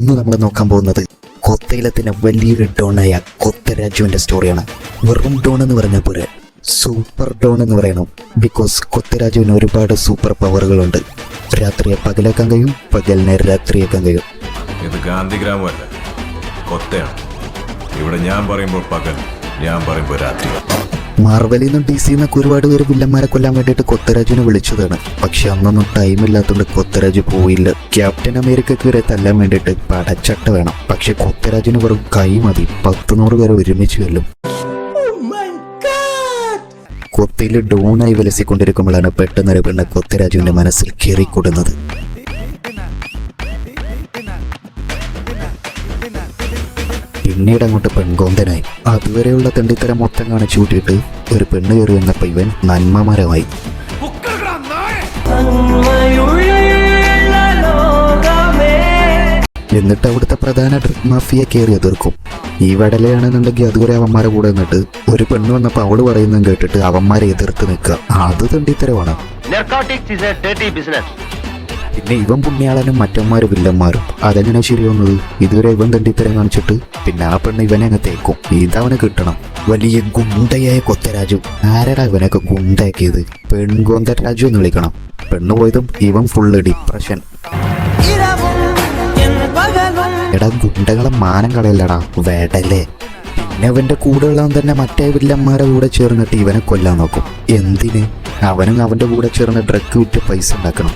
ഇന്ന് നമ്മൾ നോക്കാൻ പോകുന്നത് കൊത്തയിലത്തിന്റെ വലിയൊരു ഡോണായ കൊത്തരാജുവിന്റെ സ്റ്റോറിയാണ് വെറും ഡോൺ എന്ന് പറഞ്ഞാൽ പോരെ. സൂപ്പർ ഡോൺ എന്ന് പറയണം. ബിക്കോസ് കൊത്തരാജുവിന് ഒരുപാട് സൂപ്പർ പവറുകളുണ്ട് രാത്രിയെ പകലാക്കാൻ കഴിയും പകലിനെ രാത്രിയാക്കാൻ കഴിയും. ഇത് ഗാന്ധിഗ്രാമമല്ല കൊത്തയാണ്. ഇവിടെ ഞാൻ പറയുമ്പോൾ പകൽ ഞാൻ പറയുമ്പോൾ രാത്രി മാർവലിൽ നിന്നും ഡി സി നിന്നൊക്കെ ഒരുപാട് പേര് വില്ലന്മാരെ കൊല്ലാൻ വേണ്ടിയിട്ട് കൊത്തരാജിനെ വിളിച്ചതാണ് പക്ഷെ അന്നൊന്നും ടൈം ഇല്ലാത്തതുകൊണ്ട് കൊത്തരാജ് പോയില്ല. ക്യാപ്റ്റൻ അമേരിക്കക്ക് വരെ തല്ലാൻ വേണ്ടിയിട്ട് പടച്ചട്ട വേണം. പക്ഷെ കൊത്തരാജിന് വെറും കൈ മതി. പത്ത് നൂറ് പേരെ ഒരുമിച്ച് കൊല്ലും. കൊത്തയിൽ ഡോണായി വിലസിക്കൊണ്ടിരിക്കുമ്പോഴാണ് പെട്ടെന്നൊരു പെണ്ണ് കൊത്തരാജുവിന്റെ മനസ്സിൽ കയറിക്കൂടുന്നത് പിന്നീട് അങ്ങോട്ട് പെൺകോന്തനായി. അതുവരെയുള്ള തെണ്ടിത്തരം മൊത്തം കാണിച്ചു കൂട്ടിയിട്ട് ഒരു പെണ്ണ് കയറി വന്നപ്പോ ഇവൻ നന്മമരമായി. എന്നിട്ട് അവിടുത്തെ പ്രധാന ഡ്രഗ് മാഫിയ കയറി എതിർക്കും ഈ വടലയാണെന്നുണ്ടെങ്കിൽ അതുവരെ അവന്മാരെ കൂടെ നിന്നിട്ട് ഒരു പെണ്ണ് വന്നപ്പോൾ അവൾ പറയുന്നതും കേട്ടിട്ട് അവന്മാരെ എതിർത്ത് നിൽക്കുക. അത് തെണ്ടിത്തരമാണ്. പിന്നെ ഇവൻ പുണ്യാളനും മറ്റന്മാരും വില്ലന്മാരും. അതെങ്ങനെ ശരിയാവുന്നത്? ഇതുവരെ ഇവൻ തന്റെ ഇത്തരം കാണിച്ചിട്ട് പിന്നെ ആ പെണ്ണ് ഇവനെ അങ്ങ് തേക്കും. ഇതവനെ കിട്ടണം. വലിയ ഗുണ്ടയായ കൊത്തരാജു. ആരടാ ഇവനൊക്കെ ഗുണ്ടയാക്കിയത്? പെൺകൊന്തരാജു എന്ന് വിളിക്കണം. പെണ്ണു പോയതും ഇവൻ ഫുള്ള് ഡിപ്രഷൻ എടാ ഗുണ്ടകളെ മാനം കളയല്ലടാ. വേടല്ലേ? പിന്നെ കൂടെ കൂടെയുള്ളവൻ തന്നെ മറ്റേ വില്ലന്മാരെ കൂടെ ചേർന്നിട്ട് ഇവനെ കൊല്ലാൻ നോക്കും. എന്തിന്? അവനും അവന്റെ കൂടെ ചേർന്ന് ഡ്രഗ് വിറ്റ് പൈസ ഉണ്ടാക്കണം.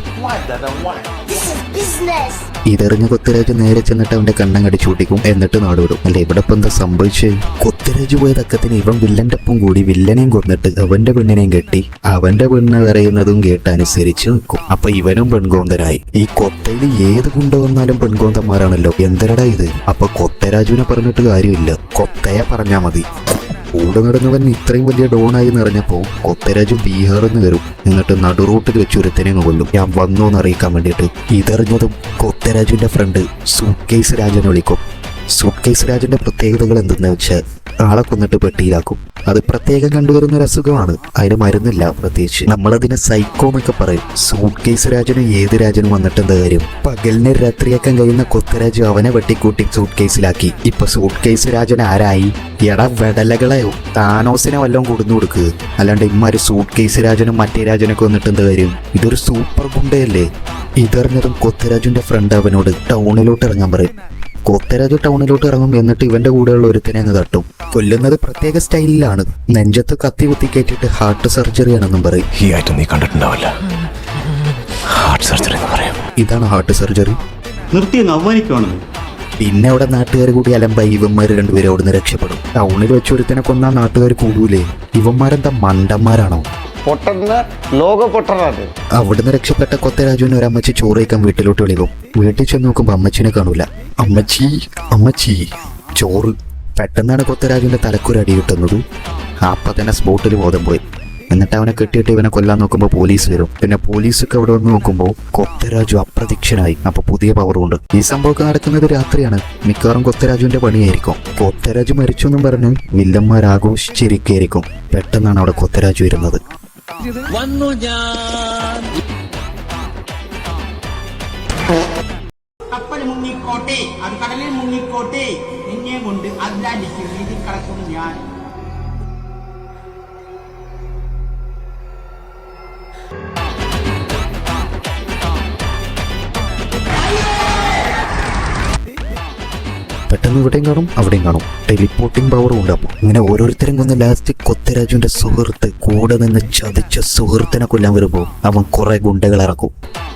ഇതെറിഞ്ഞ് കൊത്തരാജ് നേരെ ചെന്നിട്ട് അവന്റെ കണ്ണം കടിച്ചു കൂട്ടിക്കും എന്നിട്ട് നാടുവിടും അല്ല ഇവിടെ ഇപ്പൊ എന്താ സംഭവിച്ചത് കൊത്തരാജ് പോയ തക്കത്തിന് ഇവൻ വില്ലന്റെ ഒപ്പം കൂടി വില്ലനെയും കൊന്നിട്ട് അവന്റെ പെണ്ണിനെയും കെട്ടി അവന്റെ പെണ്ണ് പറയുന്നതും കേട്ട് അനുസരിച്ച് നിൽക്കും. അപ്പൊ ഇവനും പെൺകോന്തനായി. ഈ കൊത്തയിൽ ഏത് കൊണ്ടു വന്നാലും പെൺകോന്തന്മാരാണല്ലോ. എന്തരടാ ഇത്? അപ്പൊ കൊത്തരാജുവിനെ പറഞ്ഞിട്ട് കാര്യമില്ല. കൊത്തയെ പറഞ്ഞാ മതി. കൂടെ നടന്നവൻ ഇത്രയും വലിയ ഡോണായി നിറഞ്ഞപ്പോ കൊത്തരാജ് ബീഹാറിൽ വരും എന്നിട്ട് നടുറൂട്ടിൽ വെച്ച് ഒരുത്തനെ കൊല്ലും. ഞാൻ വന്നു എന്നറിയിക്കാൻ വേണ്ടിയിട്ട് ഇതറിഞ്ഞതും കൊത്തരാജിന്റെ ഫ്രണ്ട് സൂട്ട് കേസ് രാജനെ വിളിക്കും. സൂട്ട് കേസ് രാജന്റെ പ്രത്യേകതകൾ എന്തെന്ന് വെച്ചാൽ ആളെ കൊന്നിട്ട് പെട്ടിയിലാക്കും. അത് പ്രത്യേകം കണ്ടുവരുന്ന ഒരു അസുഖമാണ്. അതിന് മരുന്നില്ല പ്രത്യേകിച്ച്. നമ്മളതിനെ സൈക്കോ എന്നൊക്കെ പറയും. സൂട്ട് കേസ് രാജനും ഏത് രാജനും വന്നിട്ട് എന്താ കാര്യം? പകലിനെ രാത്രിയാക്കാൻ കഴിയുന്ന കൊത്തരാജു അവനെ വെട്ടിക്കൂട്ടി സൂട്ട് കേസിലാക്കി ഇപ്പൊ സൂട്ട് കേസ് രാജൻ ആരായി? എടാ വെടലകളെയോ താനോസിനെ വല്ലതും കൊടുന്നു കൊടുക്കുക അല്ലാണ്ട് ഇമ്മാര് സൂട്ട് കേസ് രാജനും മറ്റേ രാജനൊക്കെ വന്നിട്ട് എന്താ കാര്യം? ഇതൊരു സൂപ്പർ ഗുണ്ടയല്ലേ? ഇതറിഞ്ഞതും കൊത്തരാജുന്റെ ഫ്രണ്ട് അവനോട് ടൗണിലോട്ട് ഇറങ്ങാൻ പറയും. കൊത്തരാജു ടൗണിലോട്ട് ഇറങ്ങും എന്നിട്ട് ഇവന്റെ കൂടെയുള്ള ഒരുത്തനെ അങ്ങ് തട്ടും. കൊല്ലുന്നത് പ്രത്യേക സ്റ്റൈലിലാണ്. നെഞ്ചത്ത് കത്തി കുത്തി കയറ്റിയിട്ട് ഹാർട്ട് സർജറി ആണെന്നും പറയും. ഈ നീ കണ്ടിട്ടുണ്ടാവില്ല. ഹാർട്ട് സർജറി എന്ന് പറയാം. ഇതാണ് ഹാർട്ട് സർജറി. നിർത്തി അവമാനിക്കുവാണ് പിന്നെ അവിടെ നാട്ടുകാർ കൂടി അലമ്പായി ഇവന്മാർ രണ്ടുപേരും അവിടുന്ന് രക്ഷപ്പെടും. ടൗണിൽ വെച്ച് ഒരുത്തനെ കൊന്നാ നാട്ടുകാർ കൂടൂലേ? ഇവന്മാരെന്താ മണ്ടന്മാരാണോ? പൊട്ടുന്ന ലോക പൊട്ടനാണ് അവിടുന്ന് രക്ഷപ്പെട്ട കൊത്തരാജുവിന് ഒരു അമ്മച്ചി ചോറേക്കാൻ വീട്ടിലോട്ട് വിളിക്കും വീട്ടിൽ ചെന്ന് നോക്കുമ്പോൾ അമ്മച്ചിനെ കാണൂല. അമ്മച്ചി അമ്മച്ചി ചോറ്. പെട്ടെന്നാണ് കൊത്തരാജുവിന്റെ തലക്കൊരു അടി കിട്ടുന്നത്. അപ്പൊ തന്നെ സ്പോട്ടിൽ ബോധം പോയി. എന്നിട്ട് അവനെ കെട്ടിയിട്ട് ഇവനെ കൊല്ലാൻ നോക്കുമ്പോൾ പോലീസ് വരും. പിന്നെ പോലീസൊക്കെ അവിടെ വന്ന് നോക്കുമ്പോൾ കൊത്തരാജു അപ്രതീക്ഷനായി അപ്പൊ പുതിയ പവറുണ്ട് ഈ സംഭവമൊക്കെ നടക്കുന്നത് രാത്രിയാണ്. മിക്കവാറും കൊത്തരാജുവിന്റെ പണിയായിരിക്കും. കൊത്തരാജു മരിച്ചു എന്നും പറഞ്ഞ് വില്ലന്മാർ ആഘോഷിച്ചിരിക്കുകയായിരിക്കും പെട്ടെന്നാണ് അവിടെ കൊത്തരാജു വരുന്നത്. കപ്പൽ മുങ്ങിക്കോട്ടെ അത് കടലിൽ മുങ്ങിക്കോട്ടെ. നിന്നെ കൊണ്ട് അറ്റ്ലാന്റിക് നീതി കടക്കും ഞാൻ. പെട്ടെന്ന് ഇവിടെയും കാണും അവിടെയും കാണും. ടെലിപ്പോർട്ടിംഗ് പവറും ഉണ്ട് അപ്പോൾ. ഇങ്ങനെ ഓരോരുത്തരും കൊന്ന് ലാസ്റ്റ് കൊത്തരാജുവിന്റെ സുഹൃത്ത് കൂടെ നിന്ന് ചതിച്ച സുഹൃത്തിനെ കൊല്ലാൻ വരുമ്പോൾ അവൻ കുറെ ഗുണ്ടകൾ ഇറക്കും.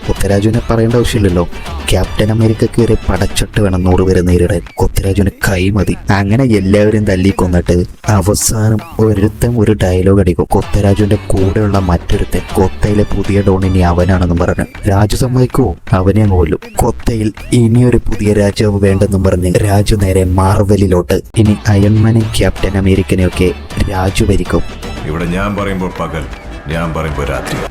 കൊത്തരാജുവിനെ പറയേണ്ട ആവശ്യമില്ലല്ലോ. ക്യാപ്റ്റൻ അമേരിക്ക വരെ പടച്ചട്ട് വേണം നൂറ് പേരെ നേരിടാൻ. കൊത്തരാജുവിന് കൈ മതി. അങ്ങനെ എല്ലാവരും തല്ലി കൊന്നിട്ട് അവസാനം ഒരുത്തൻ ഒരു ഡയലോഗ് അടിക്കും. കൊത്തരാജുവിന്റെ കൂടെയുള്ള മറ്റൊരുത്തൻ. കൊത്തയിലെ പുതിയ ഡോണിനി അവനാണെന്നും പറഞ്ഞു. രാജു സമ്മതിക്കുവോ? അവനെ കൊല്ലും. കൊത്തയിൽ ഇനിയൊരു പുതിയ രാജാവ് വേണ്ടെന്നും പറഞ്ഞ് രാജു നേരെ മാർവലിലോട്ട്. ഇനി അയൺമാനെയും ക്യാപ്റ്റൻ അമേരിക്കനെയൊക്കെ രാജു ഭരിക്കും. ഇവിടെ ഞാൻ പറയുമ്പോൾ പകൽ ഞാൻ പറയുമ്പോൾ രാത്രി.